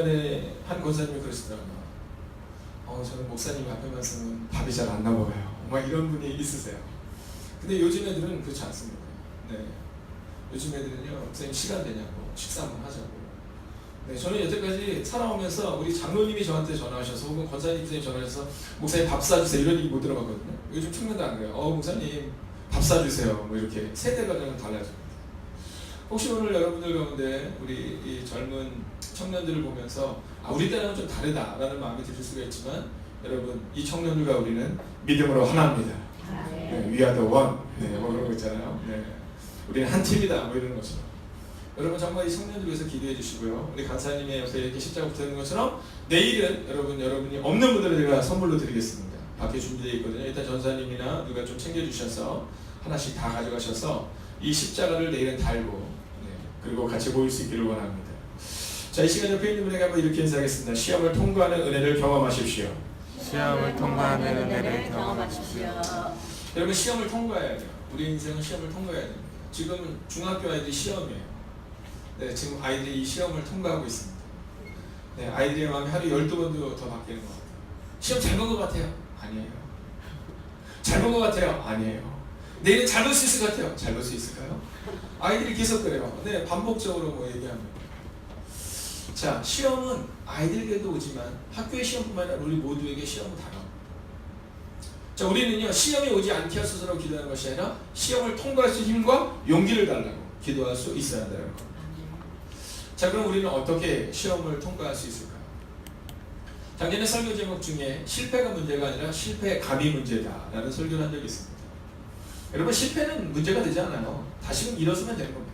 이번에 한 권사님이 그러시더라고요. 어, 저는 목사님 앞에 말씀은 밥이 잘 안 나먹어요. 막 이런 분이 있으세요. 근데 요즘 애들은 그렇지 않습니다. 네. 요즘 애들은요, 목사님 시간 되냐고, 식사 한번 하자고. 네, 저는 여태까지 살아오면서 우리 장로님이 저한테 전화하셔서 혹은 권사님이 전화하셔서 목사님 밥 사주세요 이런 얘기 못 들어봤거든요. 요즘 청년도 안 그래요. 어, 목사님 밥 사주세요. 뭐 이렇게 세대가 좀 달라집니다. 혹시 오늘 여러분들 가운데 우리 이 젊은 청년들을 보면서 아, 우리 때랑은 좀 다르다라는 마음이 드실 수가 있지만 여러분 이 청년들과 우리는 믿음으로 하나입니다. 네, we are the one. 네, 뭐 그런 거 있잖아요. 네. 우리는 한 팀이다. 뭐 이런 것처럼. 여러분 정말 이 청년들 위해서 기도해 주시고요. 우리 간사님의 옆에 이렇게 십자가 붙어 있는 것처럼 내일은 여러분 여러분이 없는 분들을 제가 선물로 드리겠습니다. 밖에 준비되어 있거든요. 일단 전사님이나 누가 좀 챙겨 주셔서 하나씩 다 가져가셔서 이 십자가를 내일은 달고 네, 그리고 같이 모일 수 있기를 원합니다. 자, 이 시간 옆에 있는 분에게 한번 이렇게 인사하겠습니다. 시험을 통과하는 은혜를 경험하십시오. 시험을 통과하는 은혜를 경험하십시오. 여러분 시험을 통과해야 돼요. 우리 인생은 시험을 통과해야 됩니다. 지금 중학교 아이들이 시험이에요. 네, 지금 아이들이 이 시험을 통과하고 있습니다. 네, 아이들의 마음이 하루 12번도 더 바뀌는 것 같아요. 시험 잘 본 것 같아요? 아니에요. 잘 본 것 같아요? 아니에요. 내일은 잘 볼 수 있을 것 같아요? 잘 볼 수 있을까요? 아이들이 계속 그래요. 네, 반복적으로 뭐 얘기합니다. 자, 시험은 아이들에게도 오지만 학교의 시험뿐만 아니라 우리 모두에게 시험은 다가옵니다. 자, 우리는요 시험이 오지 않게 하소서라고 기도하는 것이 아니라 시험을 통과할 수 힘과 용기를 달라고 기도할 수 있어야 한다는 것. 자, 그럼 우리는 어떻게 시험을 통과할 수 있을까요? 작년에 설교 제목 중에 실패가 문제가 아니라 실패의 감이 문제다라는 설교를 한 적이 있습니다. 여러분 실패는 문제가 되지 않아요. 다시금 일어서면 되는 겁니다.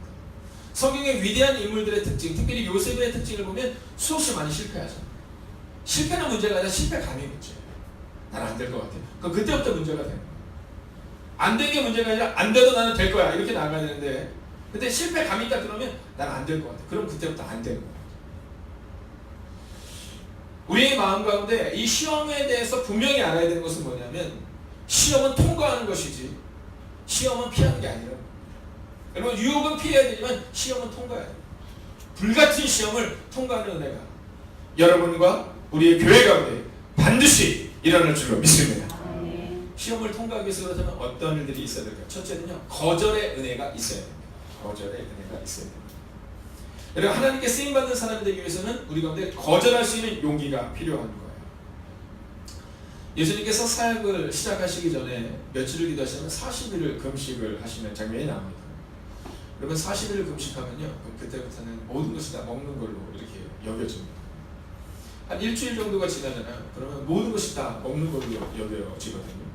성경의 위대한 인물들의 특징, 특별히 요셉의 특징을 보면 수없이 많이 실패하죠. 실패는 문제가 아니라 실패감이 문제예요. 나는 안 될 것 같아. 그럼 그때부터 문제가 되는 거예요. 안 된 게 문제가 아니라 안 돼도 나는 될 거야. 이렇게 나가야 되는데 근데 실패감이 있다 그러면 나는 안 될 것 같아. 그럼 그때부터 안 되는 거예요. 우리의 마음 가운데 이 시험에 대해서 분명히 알아야 되는 것은 뭐냐면 시험은 통과하는 것이지 시험은 피하는 게 아니라 여러분 유혹은 피해야 되지만 시험은 통과해야 돼요. 불같은 시험을 통과하는 은혜가 여러분과 우리의 교회 가운데 반드시 일어날 줄로 믿습니다. 시험을 통과하기 위해서 그렇다면 어떤 일들이 있어야 될까요? 첫째는요 거절의 은혜가 있어야 됩니다. 거절의 은혜가 있어야 됩니다. 여러분 하나님께 쓰임 받는 사람이 되기 위해서는 우리 가운데 거절할 수 있는 용기가 필요한 거예요. 예수님께서 사역을 시작하시기 전에 며칠을 기도하시면 40일을 금식을 하시는 장면이 나옵니다. 여러분 40일을 금식하면요 그때부터는 모든 것이 다 먹는 걸로 이렇게 여겨집니다. 한 일주일 정도가 지나잖아요. 그러면 모든 것이 다 먹는 걸로 여겨지거든요.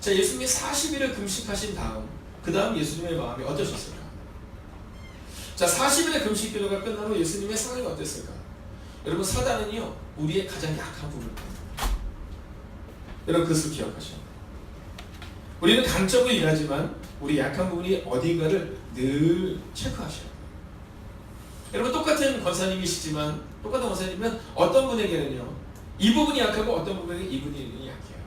자 예수님이 40일을 금식하신 다음 그 다음 예수님의 마음이 어떠셨을까? 자 40일의 금식 기도가 끝난 후 예수님의 상황이 어땠을까? 여러분 사단은요 우리의 가장 약한 부분을 여러분 그것을 기억하셔야 돼요. 우리는 강적으로 일하지만 우리 약한 부분이 어딘가를 늘 체크하셔야 돼요. 여러분 똑같은 권사님이시지만 똑같은 권사님이면 어떤 분에게는요 이 부분이 약하고 어떤 분에게 이 부분이 약해요.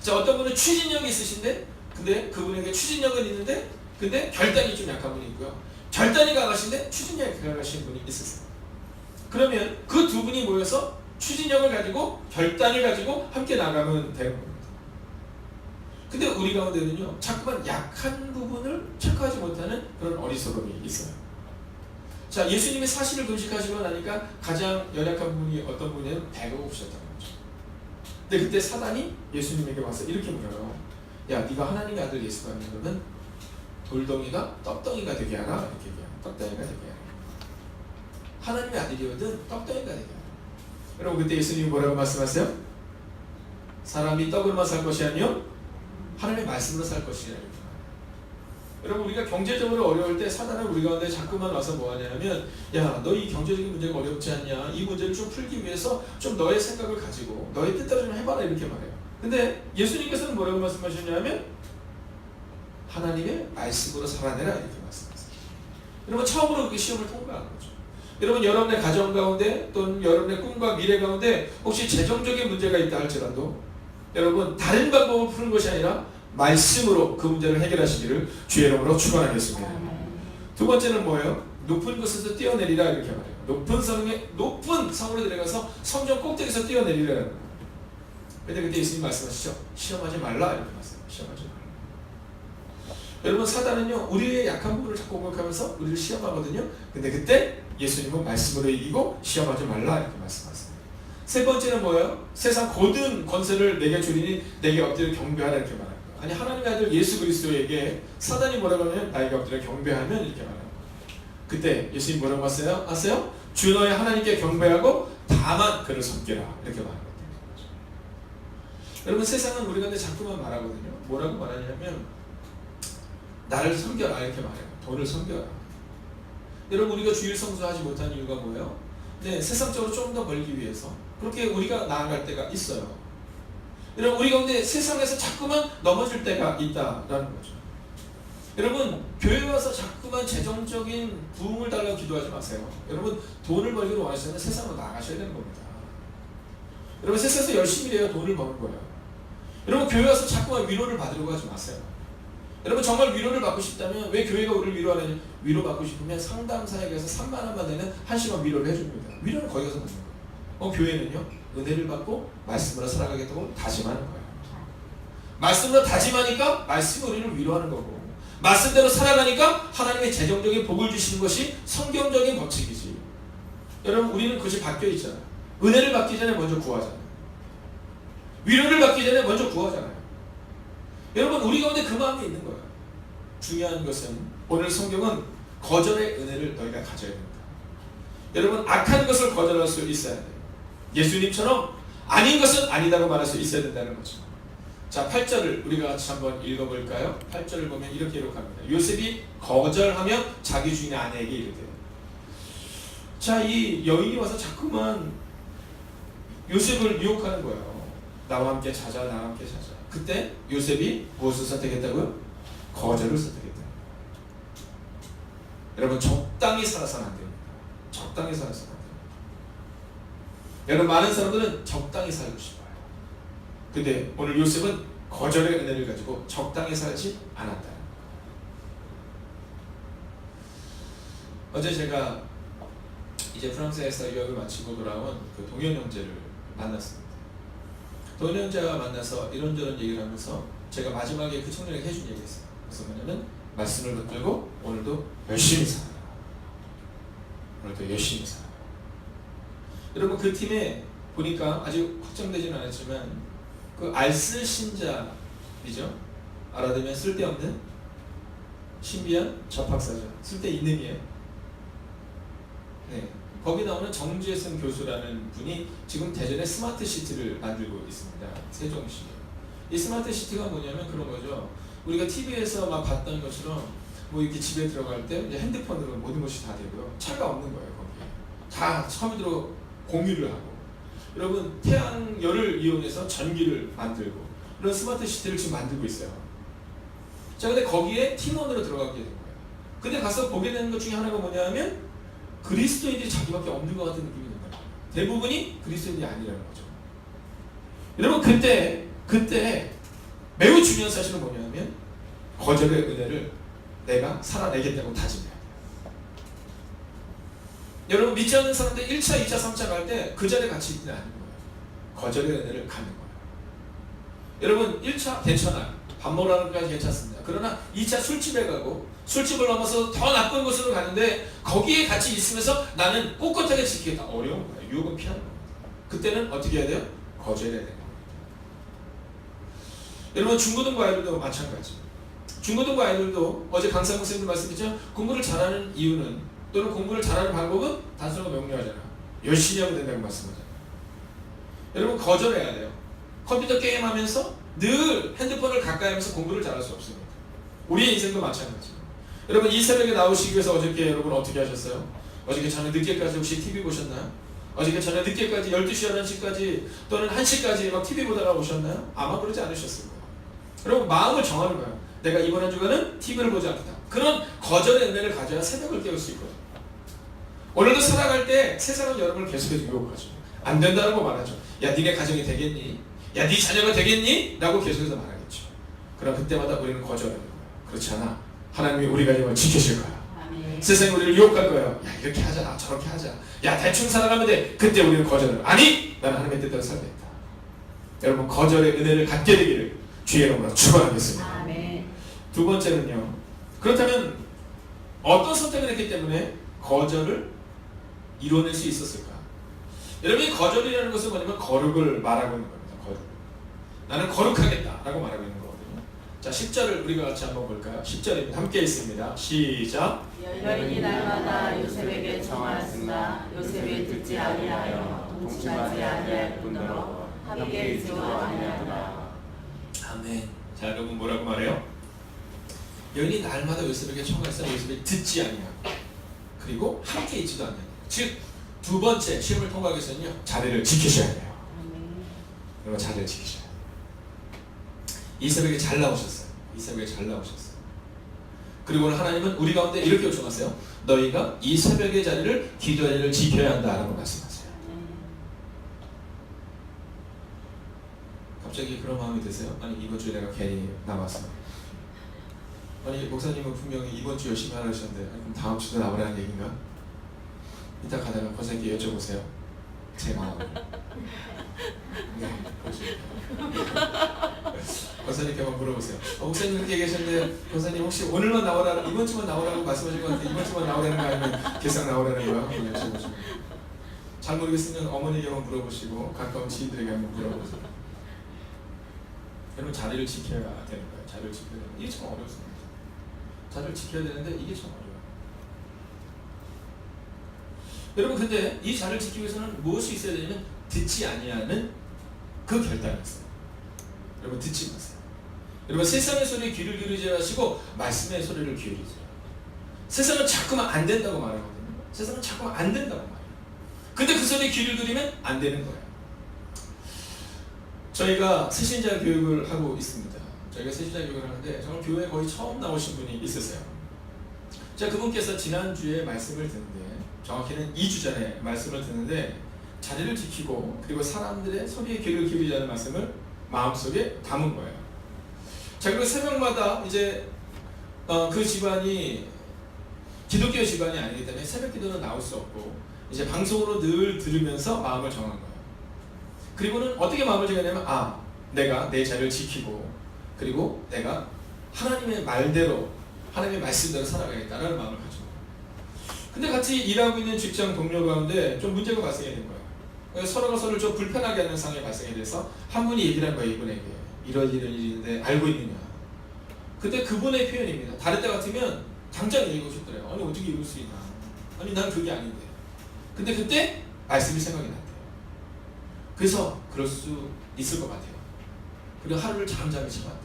자 어떤 분은 추진력이 있으신데 근데 그분에게 추진력은 있는데 근데 결단이 좀 약한 분이 있고요. 결단이 강하신데 추진력이 강하신 분이 있으세요. 그러면 그 두 분이 모여서 추진력을 가지고 결단을 가지고 함께 나가면 되는 겁니다. 근데 우리 가운데는요 자꾸만 약한 부분을 체크하지 못하는 그런 어리석음이 있어요. 자 예수님이 사실을 금식하시고 나니까 가장 연약한 부분이 어떤 분이냐면 배가 고프셨다는 거죠. 근데 그때 사단이 예수님에게 와서 이렇게 물어요. 야 네가 하나님의 아들 예수가 그러면 돌덩이가 떡덩이가 되게 하라 이렇게 얘기해요. 떡덩이가 되게 하라. 하나님의 아들이거든 떡덩이가 되게 하라. 여러분 그때 예수님이 뭐라고 말씀하세요? 사람이 떡으로만 살 것이 아니요 하나님의 말씀으로 살 것이라. 여러분 우리가 경제적으로 어려울 때 사단은 우리 가운데 자꾸만 와서 뭐 하냐면 야 너 이 경제적인 문제가 어렵지 않냐 이 문제를 좀 풀기 위해서 좀 너의 생각을 가지고 너의 뜻대로 좀 해봐라 이렇게 말해요. 근데 예수님께서는 뭐라고 말씀하셨냐면 하나님의 말씀으로 살아내라 이렇게 말씀하세요. 여러분 처음으로 그렇게 시험을 통과한 거죠. 여러분 여러분의 가정 가운데 또는 여러분의 꿈과 미래 가운데 혹시 재정적인 문제가 있다 할지라도 여러분 다른 방법을 푸는 것이 아니라 말씀으로 그 문제를 해결하시기를 주의 이름으로 축원하겠습니다. 두 번째는 뭐예요? 높은 곳에서 뛰어내리라 이렇게 말해요. 높은 성에 높은 성으로 들어가서 성전 꼭대기에서 뛰어내리라는 거예요. 근데 그때 예수님 말씀하시죠. 시험하지 말라 이렇게 말씀. 시험하지 말라. 여러분 사단은요 우리의 약한 부분을 자꾸 공격하면서 우리를 시험하거든요. 근데 그때 예수님은 말씀으로 이기고 시험하지 말라 이렇게 말씀하세요. 세 번째는 뭐예요? 세상 고든 권세를 내게 주리니 내게 엎드려 경배하라 이렇게 말합니다. 아니 하나님의 아들 예수 그리스도에게 사단이 뭐라고 하면 나에게 엎드려 경배하면 이렇게 말합니다. 그때 예수님 뭐라고 하세요? 아세요? 주 너의 하나님께 경배하고 다만 그를 섬기라 이렇게 말합니다. 여러분 세상은 우리가 근데 자꾸만 말하거든요. 뭐라고 말하냐면 나를 섬겨라 이렇게 말해요. 돈을 섬겨라. 여러분 우리가 주일 성수하지 못한 이유가 뭐예요? 네, 세상적으로 좀 더 벌기 위해서 그렇게 우리가 나아갈 때가 있어요. 여러분 우리 가운데 세상에서 자꾸만 넘어질 때가 있다라는 거죠. 여러분 교회 와서 자꾸만 재정적인 부흥을 달라고 기도하지 마세요. 여러분 돈을 벌기를 원하시면 세상으로 나가셔야 되는 겁니다. 여러분 세상에서 열심히 일해야 돈을 버는 거예요. 여러분 교회 와서 자꾸만 위로를 받으려고 하지 마세요. 여러분 정말 위로를 받고 싶다면 왜 교회가 우리를 위로하느냐? 위로 받고 싶으면 상담사에 가서 3만 원만 내는 한 시간 위로를 해줍니다. 위로는 거기 가서 받는 거예요. 어 교회는요 은혜를 받고 말씀으로 살아가겠다고 다짐하는 거예요. 말씀으로 다짐하니까 말씀이 우리를 위로하는 거고 말씀대로 살아가니까 하나님의 재정적인 복을 주시는 것이 성경적인 법칙이지. 여러분 우리는 그것이 바뀌어 있잖아요. 은혜를 받기 전에 먼저 구하잖아요. 위로를 받기 전에 먼저 구하잖아요. 여러분 우리 가운데 그 마음이 있는 거예요. 중요한 것은 오늘 성경은 거절의 은혜를 너희가 가져야 됩니다. 여러분 악한 것을 거절할 수 있어야 돼요. 예수님처럼 아닌 것은 아니다고 말할 수 있어야 된다는 거죠. 자, 8절을 우리가 같이 한번 읽어볼까요? 8절을 보면 이렇게 기록합니다. 요셉이 거절하며 자기 주인의 아내에게 이르되 자, 이 여인이 와서 자꾸만 요셉을 유혹하는 거예요. 나와 함께 자자, 나와 함께 자자. 그때 요셉이 무엇을 선택했다고요? 거절을 선택했다. 여러분 적당히 살아서는 안 됩니다. 적당히 살아서는. 여러분 많은 사람들은 적당히 살고 싶어요. 근데 오늘 요셉은 거절의 은혜를 가지고 적당히 살지 않았다. 어제 제가 이제 프랑스에서 유학을 마치고 돌아온 그 동현 형제를 만났습니다. 동현 형제가 만나서 이런저런 얘기를 하면서 제가 마지막에 그 청년에게 해준 얘기가 있어요. 그래서 뭐냐면 말씀을 붙들고 오늘도 열심히 살아라. 오늘도 열심히 살아라. 여러분 그 팀에 보니까 아직 확정되지는 않았지만 그 알쓸 신자이죠. 알아두면 쓸데없는 신비한 접학사죠. 쓸데있는이에요. 네. 거기 나오는 정재승 교수라는 분이 지금 대전에 스마트 시티를 만들고 있습니다. 세종시. 이 스마트 시티가 뭐냐면 그런 거죠. 우리가 TV에서 막 봤던 것처럼 뭐 이렇게 집에 들어갈 때 핸드폰으로 모든 것이 다 되고요. 차가 없는 거예요, 거기에. 다 컴퓨터로 공유를 하고. 여러분, 태양열을 이용해서 전기를 만들고 이런 스마트 시티를 지금 만들고 있어요. 자, 근데 거기에 팀원으로 들어가게 된 거예요. 근데 가서 보게 되는 것 중에 하나가 뭐냐면 그리스도인들이 자기밖에 없는 것 같은 느낌이 든다. 대부분이 그리스도인이 아니라는 거죠. 여러분 그때 그때 매우 중요한 사실은 뭐냐면 거절의 은혜를 내가 살아내겠다고 다짐해야 돼요. 여러분 믿지 않는 사람들 1차, 2차, 3차 갈 때 그 자리에 같이 있지는 않는 거예요. 거절의 은혜를 갖는 거예요. 여러분 1차 괜찮아요. 밥 먹으러 가는 것까지 괜찮습니다. 그러나 2차 술집에 가고 술집을 넘어서 더 나쁜 곳으로 가는데 거기에 같이 있으면서 나는 꼿꼿하게 지키겠다. 어려운 거예요. 유혹은 피하는 겁니다. 그때는 어떻게 해야 돼요? 거절해야 돼요. 여러분 중고등부 아이들도 마찬가지. 중고등부 아이들도 어제 강사 선생님 말씀이죠. 공부를 잘하는 이유는 또는 공부를 잘하는 방법은 단순하고 명료하잖아. 열심히 하면 된다고 말씀하잖아. 여러분 거절해야 돼요. 컴퓨터 게임하면서 늘 핸드폰을 가까이 하면서 공부를 잘할 수 없습니다. 우리의 인생도 마찬가지. 여러분 이 새벽에 나오시기 위해서 어저께 여러분 어떻게 하셨어요? 어저께 저녁 늦게까지 혹시 TV 보셨나요? 어저께 저녁 늦게까지 12시, 11시까지 또는 1시까지 막 TV 보다가 오셨나요? 아마 그러지 않으셨을 거예요. 여러분 마음을 정하는 거예요. 내가 이번 한 주간은 TV를 보지 않겠다. 그런 거절의 은혜를 가져야 새벽을 깨울 수 있거든요. 오늘도 살아갈 때 세상은 여러분을 계속해서 유혹하죠. 안 된다고 말하죠. 야 니네 가정이 되겠니? 야 네 자녀가 되겠니? 라고 계속해서 말하겠죠. 그럼 그때마다 우리는 거절하는 거예요. 그렇지 않아. 하나님이 우리 가정을 지키실 거야. 세상이 우리를 유혹할 거예요. 야 이렇게 하자, 저렇게 하자. 야 대충 살아가면 돼. 그때 우리는 거절을. 아니, 나는 하나님의 뜻대로 살겠다. 여러분 거절의 은혜를 갖게 되기를 주의 이름으로 축원하겠습니다. 두 번째는요. 그렇다면 어떤 선택을 했기 때문에 거절을 이뤄낼 수 있었을까? 여러분이 거절이라는 것은 뭐냐면 거룩을 말하고 있는 겁니다. 거룩. 나는 거룩하겠다라고 말하고 있는 거거든요. 자, 10절을 우리가 같이 한번 볼까요? 10절입니다. 함께 있습니다. 시작. 여인이 날마다 요셉에게 청하였으나 요셉이 듣지 아니하여 동침하지 아니할 뿐더러 함께 있지도 아니하더라. 아멘. 자, 여러분 뭐라고 말해요? 여인이 날마다 요셉에게 청하였으나 요셉이 듣지 아니하고 그리고 함께 있지도 않는 즉, 두 번째 시험을 통과하기 위해서는요. 자리를 지키셔야 돼요. 여러분 자리를 지키셔야 돼요. 이 새벽에 잘 나오셨어요. 이 새벽에 잘 나오셨어요. 그리고 하나님은 우리 가운데 이렇게 요청하세요. 너희가 이 새벽의 자리를 기도의 자리를 지켜야 한다라고 말씀하세요. 갑자기 그런 마음이 드세요? 아니 이번 주에 내가 괜히 나왔어. 아니 목사님은 분명히 이번 주 열심히 하라 하셨는데 아니, 그럼 다음 주도 나오라는 얘기인가? 이따 가다가 권사님께 여쭤보세요. 제 마음. 네, 그렇죠. 권사님께 한번 물어보세요. 어, 목사님 그렇게 얘기하셨는데 권사님 혹시 오늘만 나오라 이번 주만 나오라고 말씀하신 것 같은데 이번 주만 나오라는 거 아니면 계속 나오라는 거야? 한번 여쭤보시고. 잘 모르겠으면 어머니에게 한번 물어보시고 가까운 지인들에게 한번 물어보세요. 여러분 자리를 지켜야 되는 거예요. 자리를 지켜야 되는 이게 참 어렵습니다. 자리를 지켜야 되는데 이게 참 어려워요. 여러분 근데 이 자리를 지키기 위해서는 무엇이 있어야 되냐면 듣지 아니하는 그 결단이 있어요. 여러분 듣지 마세요. 여러분 세상의 소리에 귀를 기울이지 마시고 말씀의 소리를 기울이세요. 세상은 자꾸만 안 된다고 말하거든요. 세상은 자꾸만 안 된다고 말해요. 근데 그 소리에 귀를 기울이면 안 되는 거예요. 저희가 새신자 교육을 하고 있습니다. 저희가 새신자 교육을 하는데 정말 교회에 거의 처음 나오신 분이 있으세요. 자 그분께서 지난주에 말씀을 듣는데 정확히는 2주 전에 말씀을 듣는데 자리를 지키고 그리고 사람들의 소리에 귀를 기울이자는 말씀을 마음속에 담은 거예요. 자 그리고 새벽마다 이제 어, 그 집안이 기독교 집안이 아니기 때문에 새벽 기도는 나올 수 없고 이제 방송으로 늘 들으면서 마음을 정한 거예요. 그리고는 어떻게 마음을 정했냐면 아 내가 내 자리를 지키고 그리고 내가 하나님의 말대로 하나님의 말씀대로 살아가겠다라는 마음을 가지고 근데 같이 일하고 있는 직장 동료 가운데 좀 문제가 발생이 된 거예요. 서로가 서로를 좀 불편하게 하는 상황이 발생이 돼서 한 분이 얘기를 한 거예요 이분에게 이런 이런 일이 있는데 알고 있느냐 그때 그분의 표현입니다. 다른 때 같으면 당장 얘기하고 싶더래요. 아니 어떻게 이럴 수 있나 아니 난 그게 아닌데 근데 그때 말씀이 생각이 났대요. 그래서 그럴 수 있을 것 같아요. 그리고 하루를 잠잠히 참았대요.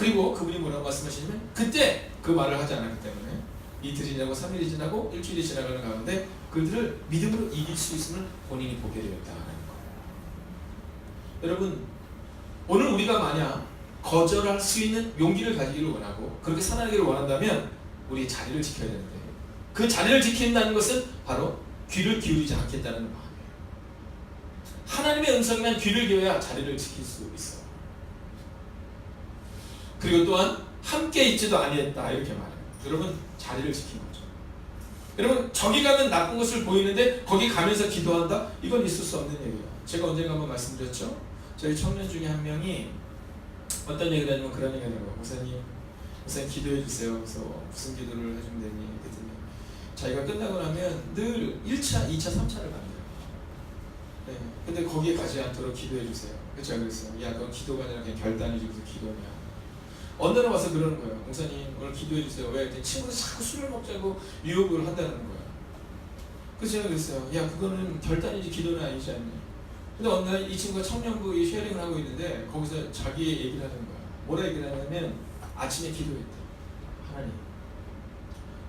그리고 그분이 뭐라고 말씀하시냐면 그때 그 말을 하지 않았기 때문에 이틀이 지나고 3일이 지나고 일주일이 지나가는 가운데 그들을 믿음으로 이길 수 있음을 본인이 보게 되었다는 거예요. 여러분 오늘 우리가 만약 거절할 수 있는 용기를 가지기를 원하고 그렇게 살아가기를 원한다면 우리 자리를 지켜야 되는데 그 자리를 지킨다는 것은 바로 귀를 기울이지 않겠다는 마음이에요. 하나님의 음성에만 귀를 기울여야 자리를 지킬 수 있어요. 그리고 또한 함께 있지도 아니했다 이렇게 말해요. 여러분 자리를 지킨 거죠. 여러분 저기 가면 나쁜 것을 보이는데 거기 가면서 기도한다? 이건 있을 수 없는 얘기예요. 제가 언젠가 한번 말씀드렸죠. 저희 청년 중에 한 명이 어떤 얘기를 하냐면 그런 얘기를 거예요. 목사님, 목사님 기도해 주세요. 그래서 무슨 기도를 해주면 되니? 그랬더니 자기가 끝나고 나면 늘 1차, 2차, 3차를 간대요. 네. 근데 거기에 가지 않도록 기도해 주세요. 제가 그랬어요. 야, 그건 기도가 아니라 그냥 결단이지 무슨 기도냐. 어느 날 와서 그러는 거예요. 목사님 오늘 기도해 주세요. 왜? 친구들 자꾸 술을 먹자고 유혹을 한다는 거예요. 그래서 제가 그랬어요. 야, 그거는 결단이지 기도는 아니지 않냐. 근데 어느 날 이 친구가 청년부 이 쉐어링을 하고 있는데 거기서 자기의 얘기를 하는 거야. 뭐라 얘기를 하냐면 아침에 기도했대. 하나님.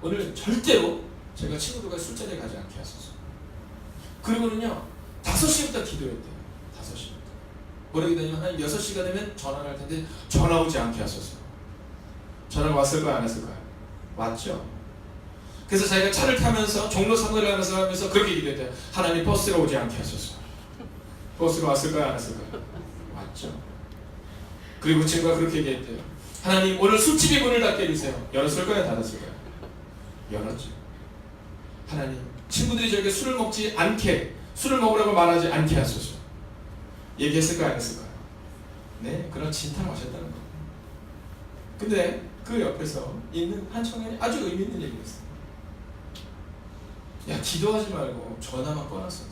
오늘 절대로 제가 친구들과 술자리에 가지 않게 하소서. 그리고는요. 5시부터 기도했대요. 5시부터. 뭐라 얘기하냐면 하나님 6시가 되면 전화를 할 텐데 전화 오지 않게 하소서. 전화가 왔을까요? 안 왔을까요? 왔죠. 그래서 자기가 차를 타면서 종로 선거를 하면서 하면서 그렇게 기도했대요. 하나님 버스가 오지 않게 하소서. 버스가 왔을까요? 안 왔을까요? 왔죠. 그리고 친구가 그렇게 얘기했대요. 하나님 오늘 술집이 문을 닫게 해주세요. 열었을까요? 닫았을까요? 열었죠. 하나님, 친구들이 저에게 술을 먹지 않게, 술을 먹으라고 말하지 않게 하소서. 얘기했을까요? 안 했을까요? 네, 그런 진탕하셨다는 거. 근데 그 옆에서 있는 한 청년이 아주 의미 있는 얘기를 했어요. 야, 기도하지 말고 전화만 꺼놨어.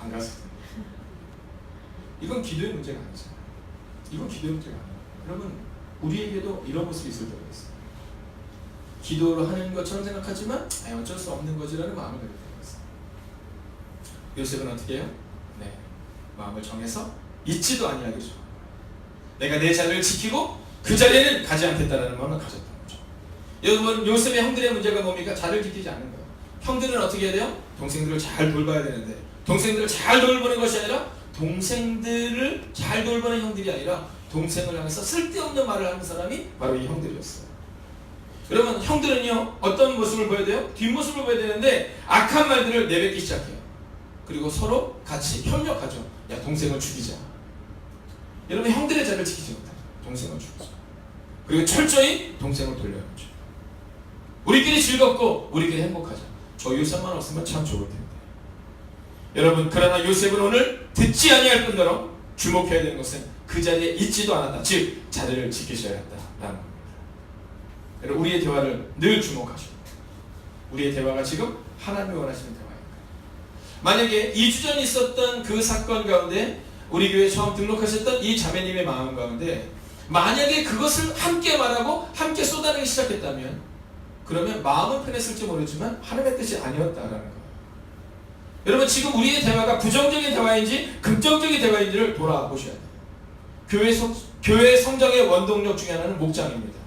안 때. 이건 기도의 문제가 아니잖아요. 이건 기도의 문제가 아니에요. 여러분, 우리에게도 이런 모습이 있을 때가 있어요. 기도를 하는 것처럼 생각하지만 아, 어쩔 수 없는 거지라는 마음을 가지고 있어요. 요셉은 어떻게 해요? 네, 마음을 정해서 잊지도 아니하게 죠 내가 내 자리를 지키고 그 자리에는 가지 않겠다라는 마음을 가졌던 거죠. 여러분 요셉의 형들의 문제가 뭡니까? 자리를 지키지 않는 거예요. 형들은 어떻게 해야 돼요? 동생들을 잘 돌봐야 되는데 동생들을 잘 돌보는 것이 아니라 동생들을 잘 돌보는 형들이 아니라 동생을 향해서 쓸데없는 말을 하는 사람이 바로 이 형들이었어요. 여러분 형들은요 어떤 모습을 보여야 돼요? 뒷모습을 보여야 되는데 악한 말들을 내뱉기 시작해요. 그리고 서로 같이 협력하죠. 야 동생을 죽이자. 여러분 형들의 자리를 지키지 못하죠. 동생을 죽이자. 그리고 철저히 동생을 돌려놓죠. 우리끼리 즐겁고 우리끼리 행복하자. 저 요셉만 없으면 참 좋을 텐데. 여러분 그러나 요셉은 오늘 듣지 아니할 뿐더러 주목해야 되는 것은 그 자리에 있지도 않았다. 즉 자리를 지키셔야 한다라는 겁니다. 여러분 우리의 대화를 늘 주목하시고 우리의 대화가 지금 하나님이 원하시는 대화입니다. 만약에 2주 전 있었던 그 사건 가운데 우리 교회 처음 등록하셨던 이 자매님의 마음 가운데 만약에 그것을 함께 말하고 함께 쏟아내기 시작했다면 그러면 마음은 편했을지 모르지만 하나님의 뜻이 아니었다라는 거예요. 여러분 지금 우리의 대화가 부정적인 대화인지 긍정적인 대화인지를 돌아보셔야 돼요. 교회 성, 교회 성장의 원동력 중에 하나는 목장입니다.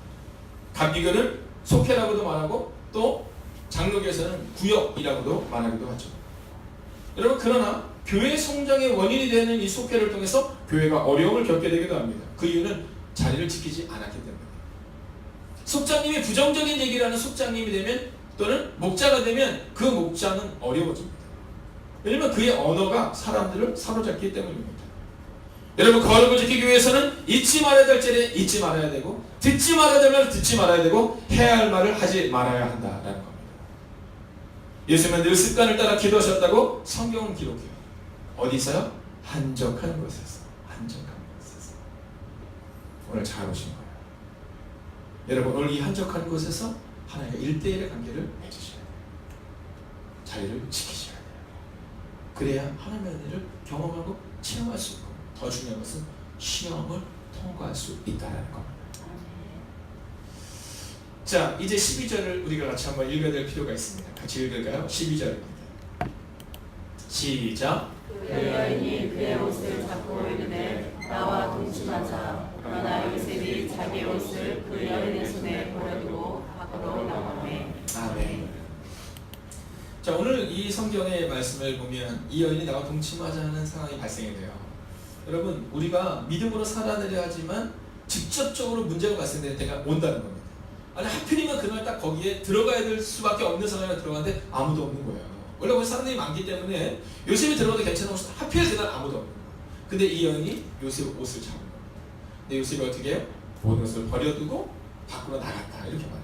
감리교는 속회라고도 말하고 또 장로교에서는 구역이라고도 말하기도 하죠. 여러분 그러나 교회 성장의 원인이 되는 이 속회를 통해서 교회가 어려움을 겪게 되기도 합니다. 그 이유는 자리를 지키지 않았기 때문에. 속장님이 부정적인 얘기를 하는 속장님이 되면 또는 목자가 되면 그 목자는 어려워집니다. 왜냐면 그의 언어가 사람들을 사로잡기 때문입니다. 여러분 거룩을 지키기 위해서는 잊지 말아야 될 자리에 잊지 말아야 되고 듣지 말아야 될 말을 듣지 말아야 되고 해야 할 말을 하지 말아야 한다라는 겁니다. 예수님은 늘 습관을 따라 기도하셨다고 성경은 기록해요. 어디서요? 한적한 곳에서 오늘 잘 오신 거예요. 여러분 오늘 이 한적한 곳에서 하나님과 일대일의 관계를 맺으셔야 돼요. 자리를 지키셔야 돼요. 그래야 하나님의 은혜를 경험하고 체험할 수 있고 더 중요한 것은 시험을 통과할 수 있다는 겁니다. 자, 이제 12절을 우리가 같이 한번 읽어야 될 필요가 있습니다. 같이 읽을까요? 12절입니다. 시작. 그 여인이 그의 옷을 잡고 이르되 나와 동침하자 그러나 요셉이 자기 옷을 그 여인의 손에 버려두고 밖으로 나가매 아멘. 자, 오늘 이 성경의 말씀을 보면 이 여인이 나와 동침하자는 상황이 발생이 돼요. 여러분, 우리가 믿음으로 살아내려 하지만 직접적으로 문제가 발생될 때가 온다는 겁니다. 아니 하필이면 그날 딱 거기에 들어가야 될 수밖에 없는 상황에 들어갔는데 아무도 없는 거예요. 원래 거기 사람들이 많기 때문에 요셉이 들어가도 괜찮은 곳이 하필 그날 아무도 없는 거예요. 근데 이 여인이 요셉 옷을 거예요. 근데 요셉이 어떻게 해요? 모든 것을 버려두고 밖으로 나갔다 이렇게 말해요.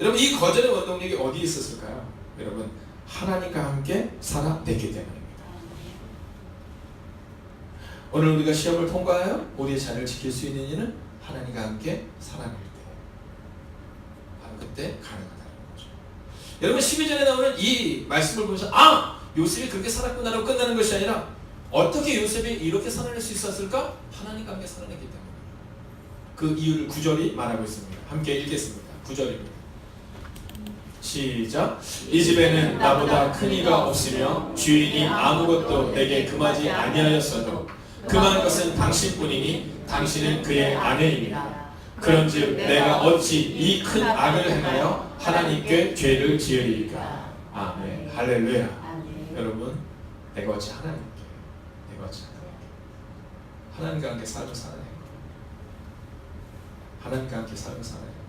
여러분 이 거절의 원동력이 어디에 있었을까요? 여러분 하나님과 함께 살아냈기 때문입니다. 오늘 우리가 시험을 통과하여 우리의 자리를 지킬 수 있는 이는 하나님과 함께 살아낼 때 바로 그때 가능하다는 거죠. 여러분 12절에 나오는 이 말씀을 보면서 아! 요셉이 그렇게 살았구나라고 끝나는 것이 아니라 어떻게 요셉이 이렇게 살아낼 수 있었을까? 하나님과 함께 살아냈기 때문에 그 이유를 구절이 말하고 있습니다. 함께 읽겠습니다. 구절입니다. 시작. 이 집에는 나보다 큰 이가 없으며 주인이 아무것도 내게 금하지 아니하였어도 금한 것은 당신뿐이니 당신은 그의 아내입니다. 그런즉 내가 어찌 이 큰 악을 행하여 하나님께 죄를 지으리이까. 아멘. 할렐루야. 아멘. 여러분, 내가 어찌 하나님께, 내가 어찌 하나님께, 하나님과 함께 살아낸 거야. 하나님과 함께 삶을 살아낸 거야.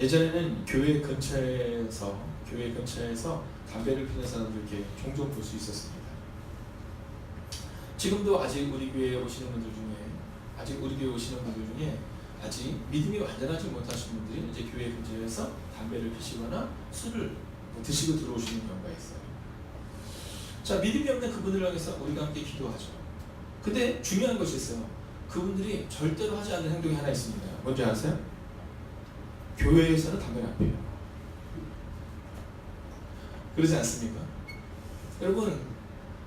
예전에는 교회 근처에서 교회 근처에서 담배를 피는 사람들 이렇게 종종 볼 수 있었습니다. 지금도 아직 우리 교회에 오시는 분들 중에 아직 우리 교회 오시는 분들 중에 아직 믿음이 완전하지 못하신 분들이 이제 교회 근처에서 담배를 피시거나 술을 뭐 드시고 들어오시는 경우가 있어요. 자, 믿음이 없는 그분들을 향해서 우리가 함께 기도하죠. 근데 중요한 것이 있어요. 그분들이 절대로 하지 않는 행동이 하나 있습니다. 뭔지 아세요? 교회에서는 담배를 안 피워요. 그러지 않습니까? 여러분,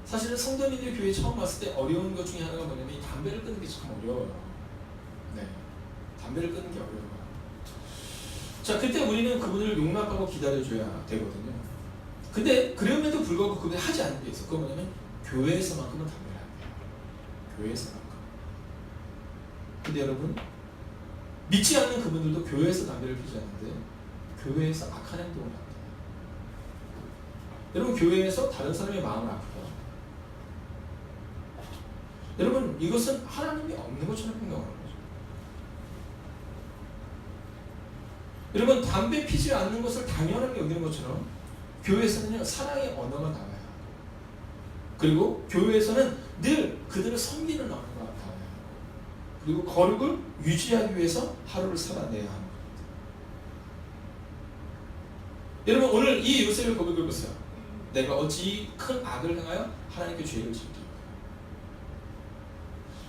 사실은 성도님들이 교회에 처음 왔을 때 어려운 것 중에 하나가 뭐냐면 이 담배를 끊는 게 참 어려워요. 네. 담배를 끊는 게 어려워요. 자, 그때 우리는 그분을 용납하고 기다려줘야 되거든요. 근데 그럼에도 불구하고 그분이 하지 않는 게 있어. 그거 뭐냐면 교회에서만큼은 담배를 안 피워요. 교회에서만큼. 근데 여러분, 믿지 않는 그분들도 교회에서 담배를 피지 않는데 교회에서 악한 행동을 합니다. 여러분 교회에서 다른 사람의 마음을 아프다. 여러분 이것은 하나님이 없는 것처럼 행동하는 거죠. 여러분 담배 피지 않는 것을 당연하게 여기는 것처럼 교회에서는요 사랑의 언어가 나와요. 그리고 교회에서는 늘 그들을 섬기는 언어가 나와요. 그리고 거룩을 유지하기 위해서 하루를 살아내야 합니다. 여러분 오늘 이 요셉의 고백을 보세요. 내가 어찌 이큰 악을 행하여 하나님께 죄를 짓리까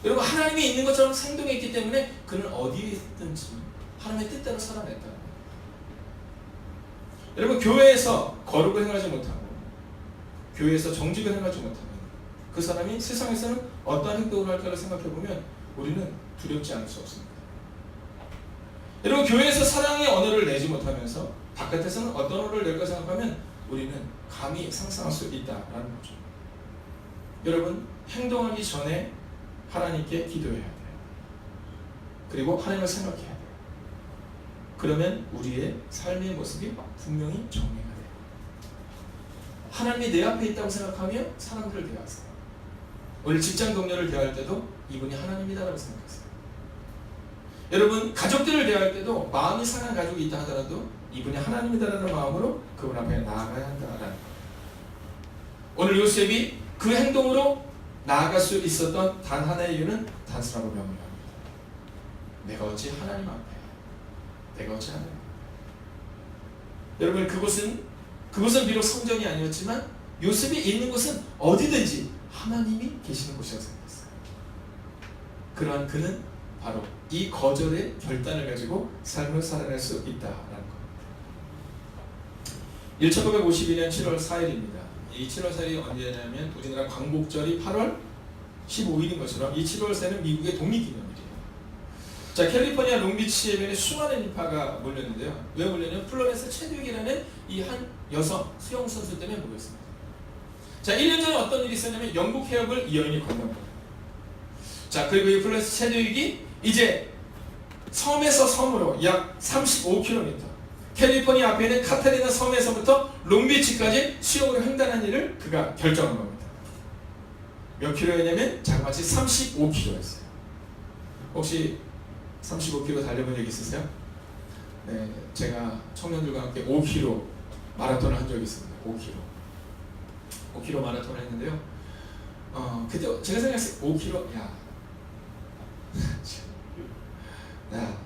여러분 하나님이 있는 것처럼 생동했기 때문에 그는 어디에 있든지 하나님의 뜻대로 살아냈다. 여러분 교회에서 거룩을 행하지 못하고 교회에서 정직을 행하지 못하면 그 사람이 세상에서는 어떠한 행동을 할까를 생각해 보면 우리는 두렵지 않을 수 없습니다. 여러분 교회에서 사랑의 언어를 내지 못하면서 바깥에서는 어떤 언어를 낼까 생각하면 우리는 감히 상상할 수 있다라는 거죠. 여러분 행동하기 전에 하나님께 기도해야 돼요. 그리고 하나님을 생각해야 돼요. 그러면 우리의 삶의 모습이 분명히 정리가 돼요. 하나님이 내 앞에 있다고 생각하며 사람들을 대하세요. 오늘 직장 동료를 대할 때도 이분이 하나님이다라고 생각하세요. 여러분 가족들을 대할 때도 마음이 상한 가족이 있다 하더라도 이분이 하나님이다라는 마음으로 그분 앞에 나아가야 한다라는. 오늘 요셉이 그 행동으로 나아갈 수 있었던 단 하나의 이유는 단순하고 명료합니다. 내가 어찌 하나님 앞에 내가 어찌 하나님 여러분 그곳은 그곳은 비록 성전이 아니었지만 요셉이 있는 곳은 어디든지 하나님이 계시는 곳이라고 생각했어요. 그러한 그는 바로 이 거절의 결단을 가지고 삶을 살아낼 수 있다라는 겁니다. 1952년 7월 4일입니다. 이 7월 4일이 언제냐면 우리나라 광복절이 8월 15일인 것처럼 이 7월 4일은 미국의 독립기념일이에요. 자 캘리포니아 롱비치 해변에 수많은 인파가 몰렸는데요. 왜 몰렸냐면 플로렌스 체드윅이라는 이 한 여성 수영 선수 때문에 몰렸습니다. 자 1년 전에 어떤 일이 있었냐면 영국 해협을 이 여인이 건넌 거예요. 자 그리고 이 플로렌스 체드윅이 이제 섬에서 섬으로 약 35km 캘리포니아 앞에 있는 카타리나 섬에서부터 롱비치까지 수영으로 횡단한 일을 그가 결정한 겁니다. 몇 킬로였냐면 자그마치 35킬로였어요. 혹시 35킬로 달려본 적 있으세요? 네, 제가 청년들과 함께 5킬로 마라톤을 한 적이 있습니다. 5킬로. 5킬로 마라톤을 했는데요. 어, 그때 제가 생각했을 때 5킬로, 야, 나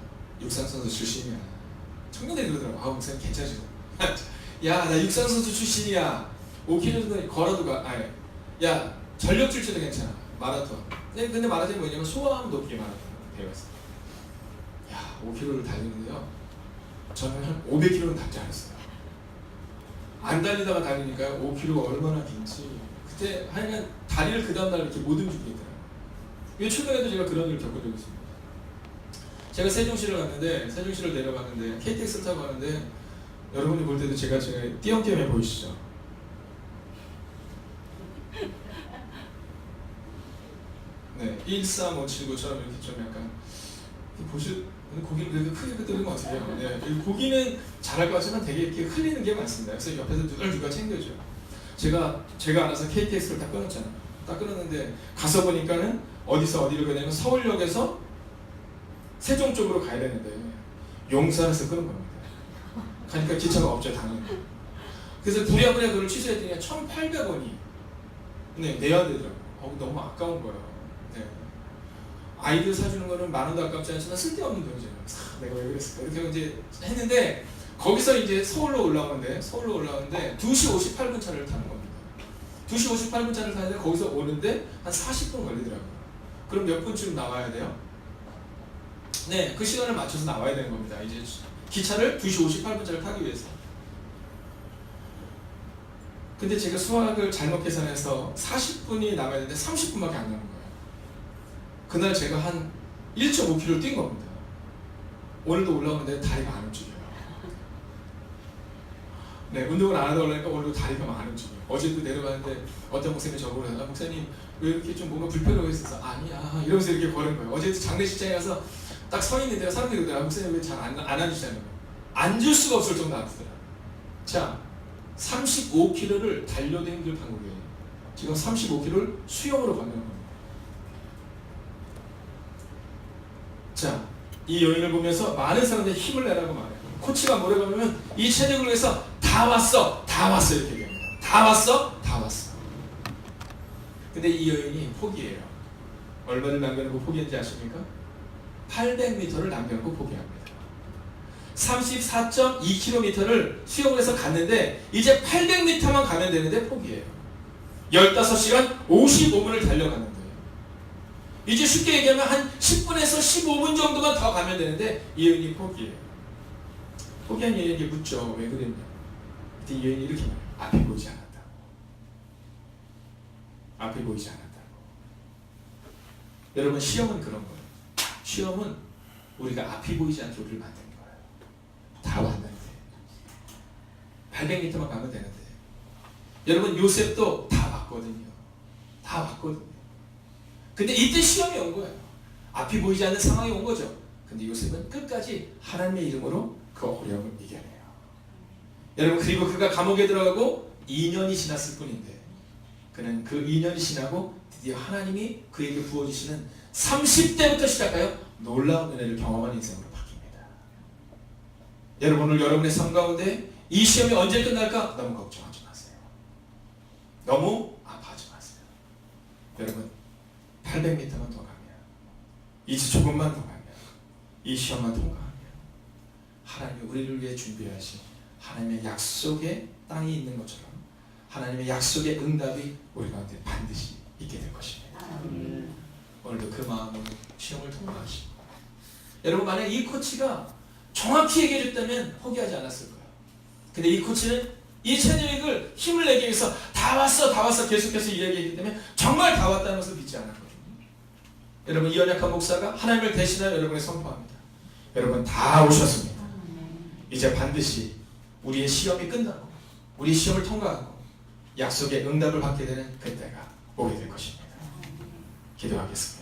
육상 선수 출신이야. 청년들이 그러더라고. 아, 목사님 괜찮죠? 야, 나 육상 선수 출신이야. 5km 정도 걸어도 가. 아니, 야, 전력 출제도 괜찮아. 마라톤. 근데, 근데 마라톤이 뭐냐면 소화함 높이 마라톤 되어 있어. 야, 5km를 달리는데요. 저는 한 500km는 닿지 않았어요. 안 달리다가 달리니까요. 5km가 얼마나 긴지. 그때 하여간 다리를 그 다음날 이렇게 못 움직이더라고요. 이게 최근에도 제가 그런 일을 겪은 적이 있습니다. 제가 세종시를 갔는데 세종시를 내려갔는데 KTX를 타고 가는데 여러분이 볼 때도 제가 제가 띄엄띄엄해 보이시죠? 네, 13579처럼 이렇게 좀 약간 보실 고기를 그래도 크게 끄덕이면 어떻게 해요? 네, 이 고기는 잘할 것 같지만 되게 이렇게 흘리는 게 많습니다. 그래서 옆에서 누가 누가 챙겨줘요. 제가 제가 알아서 KTX를 다 끊었잖아요. 다 끊었는데 가서 보니까는 어디서 어디로 가냐면 서울역에서 세종 쪽으로 가야 되는데 용산에서 끄는 겁니다. 가니까 기차가 없죠 당연히. 그래서 부랴부랴 그걸 취소했더니 1,800원이 네, 내야 되더라고. 어, 너무 아까운 거예요. 네. 아이들 사주는 거는 만 원도 아깝지 않지만 쓸데없는 돈이잖아요. 아, 내가 왜 그랬을까? 이렇게 이제 했는데 거기서 이제 서울로 올라오는데 서울로 올라오는데 2시 58분 차를 타는 겁니다. 2시 58분 차를 타는데 거기서 오는데 한 40분 걸리더라고요. 그럼 몇 분쯤 나와야 돼요? 네, 그 시간을 맞춰서 나와야 되는 겁니다. 이제 기차를 2시 58분짜리 타기 위해서. 근데 제가 수학을 잘못 계산해서 40분이 남아야 되는데 30분밖에 안 남은 거예요. 그날 제가 한 1.5km 뛴 겁니다. 오늘도 올라오는데 다리가 안 움직여요. 네, 운동을 안 하다 보니까 오늘도 다리가 안 움직여요. 어제도 내려가는데 어떤 목사님이 저보고 아, 목사님 왜 이렇게 좀 뭔가 불편하고 있어서 아니야 이러면서 이렇게 걸은 거예요. 어제도 장례식장에 가서 딱 서 있는데 사람들이 그러더라 목사님 왜 잘안 안 앉으시냐는 거예요. 앉을 수가 없을 정도 아프더라. 자, 35km를 달려낸 그 방법이에요. 지금 35km를 수영으로 걷는 겁니다. 자, 이 여인을 보면서 많은 사람들이 힘을 내라고 말해요. 코치가 뭐라고 하면 이 체력을 위해서 다 왔어, 다 왔어 이렇게 얘기합니다. 다 왔어, 다 왔어. 근데 이 여인이 포기해요. 얼마를 남겨놓고 포기했는지 아십니까? 800m를 남겨놓고 포기합니다. 34.2km를 수영을 해서 갔는데 이제 800m만 가면 되는데 포기해요. 15시간 55분을 달려가는 거예요. 이제 쉽게 얘기하면 한 10분에서 15분 정도만 더 가면 되는데 이 여인이 포기해요. 포기한 여인에게 묻죠. 왜 그랬냐. 그때 이 여인이 이렇게 말해요. 앞이 보이지 않았다고. 앞이 보이지 않았다고. 여러분 시험은 그런 거예요. 시험은 우리가 앞이 보이지 않게 우리를 만드는 거예요. 다 왔는데 800m만 가면 되는데 여러분 요셉도 다 왔거든요. 다 왔거든요. 근데 이때 시험이 온 거예요. 앞이 보이지 않는 상황이 온 거죠. 근데 요셉은 끝까지 하나님의 이름으로 그 어려움을 이겨내요. 여러분 그리고 그가 감옥에 들어가고 2년이 지났을 뿐인데 그는 그 2년이 지나고 드디어 하나님이 그에게 부어주시는 30대부터 시작하여 놀라운 은혜를 경험한 인생으로 바뀝니다. 여러분 오늘 여러분의 삶 가운데 이 시험이 언제 끝날까 너무 걱정하지 마세요. 너무 아파하지 마세요. 여러분 800m만 더 가면 이제 조금만 더 가면 이 시험만 통과하면 하나님이 우리를 위해 준비하신 하나님의 약속의 땅이 있는 것처럼 하나님의 약속의 응답이 우리 가운데 반드시 있게 될 것입니다. 오늘도 그 마음으로 시험을 통과하시고 여러분 만약 이 코치가 정확히 얘기해 줬다면 포기하지 않았을 거예요. 근데 이 코치는 이 체력을 힘을 내기 위해서 다 왔어 다 왔어 계속해서 이야기했기 때문에 정말 다 왔다는 것을 믿지 않았거든요. 여러분 이 연약한 목사가 하나님을 대신하여 여러분에 선포합니다. 여러분 다 오셨습니다. 이제 반드시 우리의 시험이 끝나고 우리 시험을 통과하고 약속의 응답을 받게 되는 그때가 오게 될 것입니다. 기도하겠습니다.